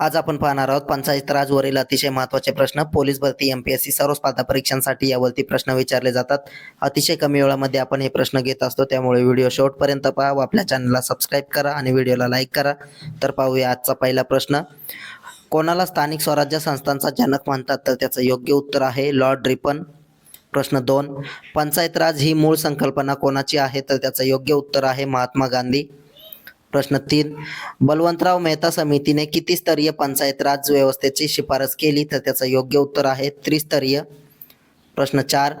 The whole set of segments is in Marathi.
आज आपण पाहणार आहोत पंचायत राजवरील अतिशय महत्त्वाचे प्रश्न. पोलीस भरती एमपीएससी सर्व स्पर्धा परीक्षांसाठी यावरती प्रश्न विचारले जातात. अतिशय कमी वेळामध्ये आपण हे प्रश्न घेत असतो त्यामुळे व्हिडिओ शेवटपर्यंत पहा व आपल्या चॅनलला सबस्क्राईब करा आणि व्हिडिओला लाईक करा. तर पाहूया आजचा पहिला प्रश्न. कोणाला स्थानिक स्वराज्य संस्थांचा जनक म्हणतात? तर त्याचं योग्य उत्तर आहे लॉर्ड रिपन. प्रश्न दोन पंचायत राज ही मूळ संकल्पना कोणाची आहे? तर त्याचं योग्य उत्तर आहे महात्मा गांधी. प्रश्न तीन. बलवंतराव मेहता समितीने किती स्तरीय पंचायत राज व्यवस्थेची शिफारस केली तर त्याचं योग्य उत्तर आहे त्रिस्तरीय? प्रश्न चार.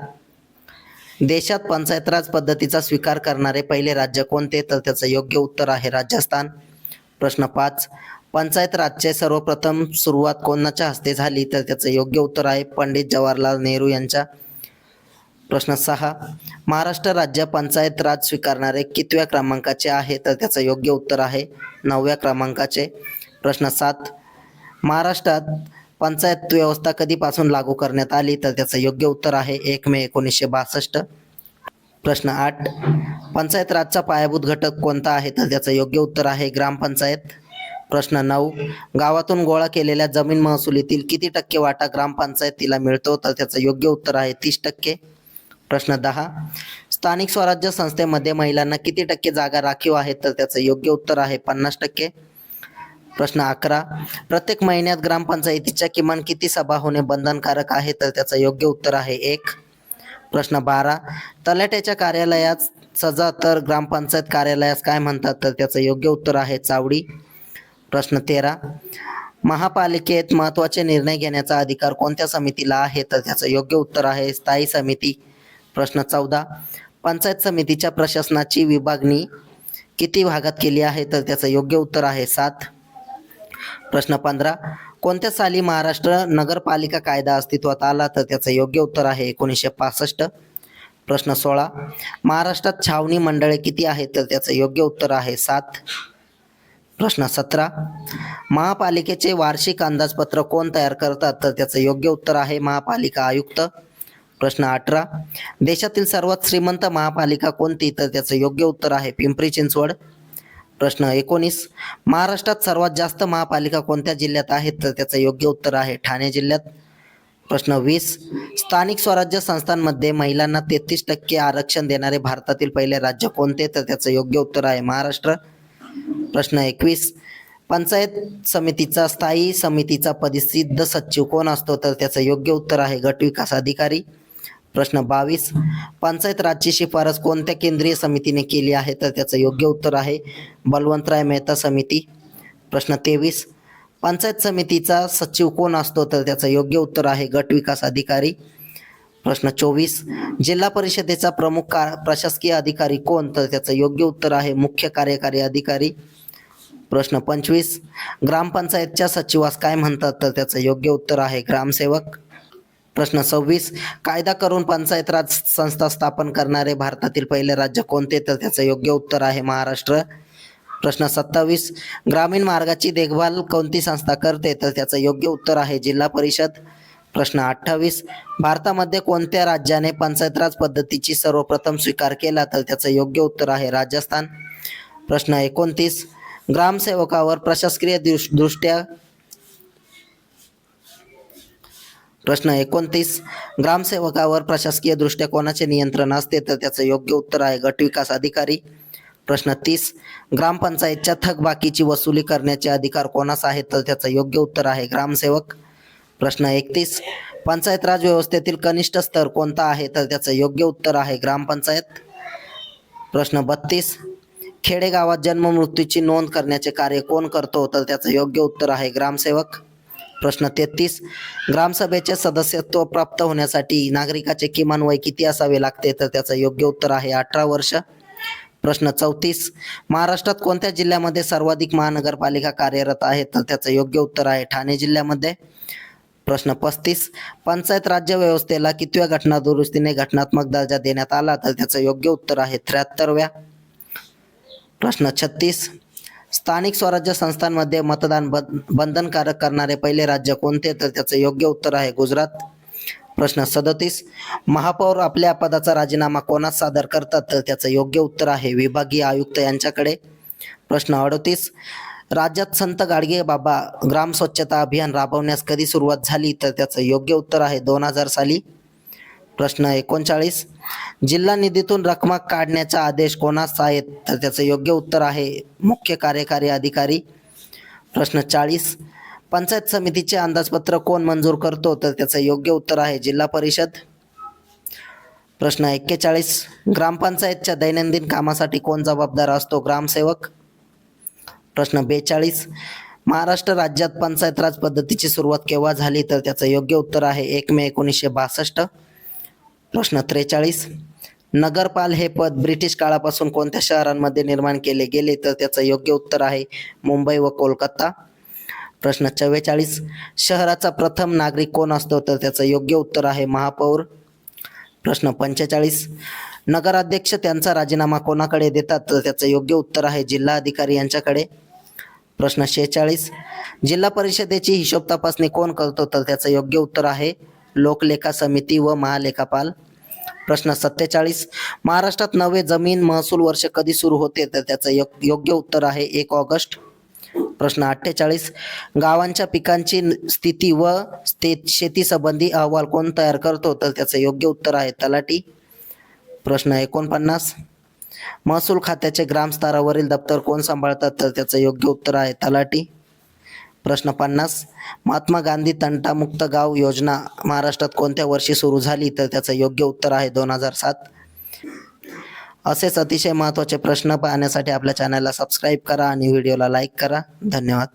देशात पंचायत राज पद्धतीचा स्वीकार करणारे पहिले राज्य कोणते? तर त्याचं योग्य उत्तर आहे राजस्थान. प्रश्न पाच. पंचायत राजचे सर्वप्रथम सुरुवात कोणाच्या हस्ते झाली? तर त्याचं योग्य उत्तर आहे पंडित जवाहरलाल नेहरू यांच्या. प्रश्न सहा. महाराष्ट्र राज्य पंचायत राज स्वीकारणारे कितव्या क्रमांकाचे आहे? तर त्याचं योग्य उत्तर आहे नवव्या क्रमांकाचे. प्रश्न सात. महाराष्ट्रात पंचायत व्यवस्था कधीपासून लागू करण्यात आली? तर त्याचं योग्य उत्तर आहे एक मे एकोणीसशे बासष्ट. प्रश्न आठ. पंचायत राजचा पायाभूत घटक कोणता आहे? तर त्याचं योग्य उत्तर आहे ग्रामपंचायत. प्रश्न नऊ. गावातून गोळा केलेल्या जमीन महसुलीतील किती टक्के वाटा ग्रामपंचायतीला मिळतो? तर त्याचं योग्य उत्तर आहे तीस टक्के. प्रश्न दहा. स्थानिक स्वराज्य संस्थेमध्ये महिलांना किती टक्के जागा राखीव आहेत? तर त्याचं योग्य उत्तर आहे पन्नास टक्के. प्रश्न अकरा. प्रत्येक महिन्यात ग्रामपंचायतीच्या किमान किती सभा होणे बंधनकारक आहे? तर त्याचं योग्य उत्तर आहे एक. प्रश्न बारा. तलाट्याच्या कार्यालयात सजा तर ग्रामपंचायत कार्यालयास काय म्हणतात? तर त्याचं योग्य उत्तर आहे चावडी. प्रश्न तेरा. महापालिकेत महत्त्वाचे निर्णय घेण्याचा अधिकार कोणत्या समितीला आहे? तर त्याचं योग्य उत्तर आहे स्थायी समिती. प्रश्न चौदा. पंचायत समितीच्या प्रशासनाची विभागणी किती भागात केली आहे? तर त्याचं योग्य उत्तर आहे सात. प्रश्न पंधरा. कोणत्या साली महाराष्ट्र नगरपालिका कायदा अस्तित्वात आला? तर त्याचं योग्य उत्तर आहे एकोणीसशे पासष्ट. प्रश्न सोळा. महाराष्ट्रात छावणी मंडळे किती आहेत? तर त्याचं योग्य उत्तर आहे सात. प्रश्न सतरा. महापालिकेचे वार्षिक अंदाजपत्र कोण तयार करतात? तर त्याचं योग्य उत्तर आहे महापालिका आयुक्त. प्रश्न अठरा. देशातील सर्वात श्रीमंत महापालिका कोणती? तर त्याचं योग्य उत्तर आहे पिंपरी चिंचवड. प्रश्न एकोणीस. महाराष्ट्रात सर्वात जास्त महापालिका कोणत्या जिल्ह्यात आहेत? तर त्याचं योग्य उत्तर आहे ठाणे जिल्ह्यात. प्रश्न वीस. स्थानिक स्वराज्य संस्थांमध्ये महिलांना तेहतीस टक्के आरक्षण देणारे भारतातील पहिले राज्य कोणते? तर त्याचं योग्य उत्तर आहे महाराष्ट्र. प्रश्न एकवीस. पंचायत समितीचा स्थायी समितीचा प्रसिद्ध सचिव कोण असतो? तर त्याचं योग्य उत्तर आहे गट विकास अधिकारी. प्रश्न बावीस. पंचायत राजची शिफारस कोणत्या केंद्रीय समितीने केली आहे? तर त्याचं योग्य उत्तर आहे बलवंतराय मेहता समिती. प्रश्न तेवीस. पंचायत समितीचा सचिव कोण असतो? तर त्याचं योग्य उत्तर आहे गट विकास अधिकारी. प्रश्न चोवीस. जिल्हा परिषदेचा प्रमुख का प्रशासकीय अधिकारी कोण? तर त्याचं योग्य उत्तर आहे मुख्य कार्यकारी अधिकारी. प्रश्न पंचवीस. ग्रामपंचायतच्या सचिवास काय म्हणतात? तर त्याचं योग्य उत्तर आहे ग्रामसेवक. प्रश्न सव्वीस. कायदा करून पंचायत राज संस्था स्थापन करणारे भारतातील पहिले राज्य कोणते? तर त्याचं योग्य उत्तर आहे महाराष्ट्र. प्रश्न सत्तावीस. ग्रामीण मार्गाची देखभाल कोणती संस्था करते? तर त्याचं योग्य उत्तर आहे जिल्हा परिषद. प्रश्न अठ्ठावीस. भारतामध्ये कोणत्या राज्याने पंचायत राज पद्धतीची सर्वप्रथम स्वीकार केला? तर त्याचं योग्य उत्तर आहे राजस्थान. प्रश्न एकोणतीस. ग्रामसेवकावर प्रशासकीय दृश दृष्ट्या प्रश्न एकोणतीस. ग्रामसेवकावर प्रशासकीय दृष्ट्या कोणाचे नियंत्रण असते तर त्याचं योग्य उत्तर आहे गट विकास अधिकारी. प्रश्न तीस. ग्रामपंचायतच्या थकबाकीची वसुली करण्याचे अधिकार कोणास आहेत तर त्याचं योग्य उत्तर आहे ग्रामसेवक. प्रश्न एकतीस. पंचायत राज व्यवस्थेतील कनिष्ठ स्तर कोणता आहे तर त्याचं योग्य उत्तर आहे ग्रामपंचायत. प्रश्न बत्तीस. खेडेगावात जन्म मृत्यूची नोंद करण्याचे कार्य कोण करतो तर त्याचं योग्य उत्तर आहे ग्रामसेवक. प्रश्न तेहतीस. ग्रामसभेचे सदस्यत्व प्राप्त होण्यासाठी नागरिकाचे किमान वय किती असावे लागते? तर त्याचं योग्य उत्तर आहे अठरा वर्ष. प्रश्न चौतीस. महाराष्ट्रात कोणत्या जिल्ह्यामध्ये सर्वाधिक महानगरपालिका कार्यरत आहेत तर त्याचं योग्य उत्तर आहे ठाणे जिल्ह्यामध्ये. प्रश्न पस्तीस. पंचायत राज्य व्यवस्थेला कितव्या घटना दुरुस्तीने घटनात्मक दर्जा देण्यात आला? तर त्याचं योग्य उत्तर आहे त्र्याहत्तरव्या. प्रश्न छत्तीस. स्थानिक स्वराज्य संस्थांमध्ये मतदान बंधनकारक करणारे पहिले राज्य कोणते? तर त्याचं योग्य उत्तर आहे गुजरात. प्रश्न सदतीस. महापौर आपल्या पदाचा राजीनामा कोणास सादर करतात? तर त्याचं योग्य उत्तर आहे विभागीय आयुक्त यांच्याकडे. प्रश्न अडतीस. राज्यात संत गाडगे बाबा ग्राम स्वच्छता अभियान राबवण्यास कधी सुरुवात झाली? तर त्याचं योग्य उत्तर आहे दोन हजार साली. प्रश्न एकोणचाळीस. जिल्हा निधीतून रकमा काढण्याचा आदेश कोणास आहेत तर त्याचं योग्य उत्तर आहे मुख्य कार्यकारी अधिकारी. प्रश्न चाळीस. पंचायत समितीचे अंदाजपत्र कोण मंजूर करतो? तर त्याचं योग्य उत्तर आहे जिल्हा परिषद. प्रश्न एक्केचाळीस. ग्रामपंचायतच्या दैनंदिन कामासाठी कोण जबाबदार असतो? ग्रामसेवक. प्रश्न बेचाळीस. महाराष्ट्र राज्यात पंचायत राज पद्धतीची सुरुवात केव्हा झाली? तर त्याचं योग्य उत्तर आहे एक मे एकोणीसशे बासष्ट. प्रश्न त्रेचाळीस. नगरपाल हे पद ब्रिटिश काळापासून कोणत्या शहरांमध्ये निर्माण केले गेले तर त्याचं योग्य उत्तर आहे मुंबई व कोलकाता. प्रश्न चव्वेचाळीस. शहराचा प्रथम नागरिक कोण असतो तर त्याचं योग्य उत्तर आहे महापौर. प्रश्न पंचेचाळीस. नगराध्यक्ष त्यांचा राजीनामा कोणाकडे देतात तर त्याचं योग्य उत्तर आहे जिल्हा अधिकारी यांच्याकडे. प्रश्न शेहेचाळीस. जिल्हा परिषदेची हिशोब तपासणी कोण करतो तर त्याचं योग्य उत्तर आहे लोकलेखा समिती व महालेखापाल. प्रश्न सत्तेचाळीस. महाराष्ट्रात नवे जमीन महसूल वर्ष कधी सुरू होते? तर त्याचं योग्य उत्तर आहे एक ऑगस्ट. प्रश्न अठ्ठेचाळीस. गावांच्या पिकांची स्थिती व शेती संबंधी अहवाल कोण तयार करतो? तर त्याचं योग्य उत्तर आहे तलाठी. प्रश्न एकोणपन्नास. महसूल खात्याचे ग्रामस्तरावरील दप्तर कोण सांभाळतात? तर त्याचं योग्य उत्तर आहे तलाठी. प्रश्न पन्नास. महात्मा गांधी तंटामुक्त गाव योजना महाराष्ट्रात कोणत्या वर्षी सुरू झाली? तर त्याचं योग्य उत्तर आहे दोन हजार सात. असेच अतिशय महत्त्वाचे प्रश्न पाहण्यासाठी आपल्या चॅनलला सबस्क्राईब करा आणि व्हिडिओला लाईक करा. धन्यवाद.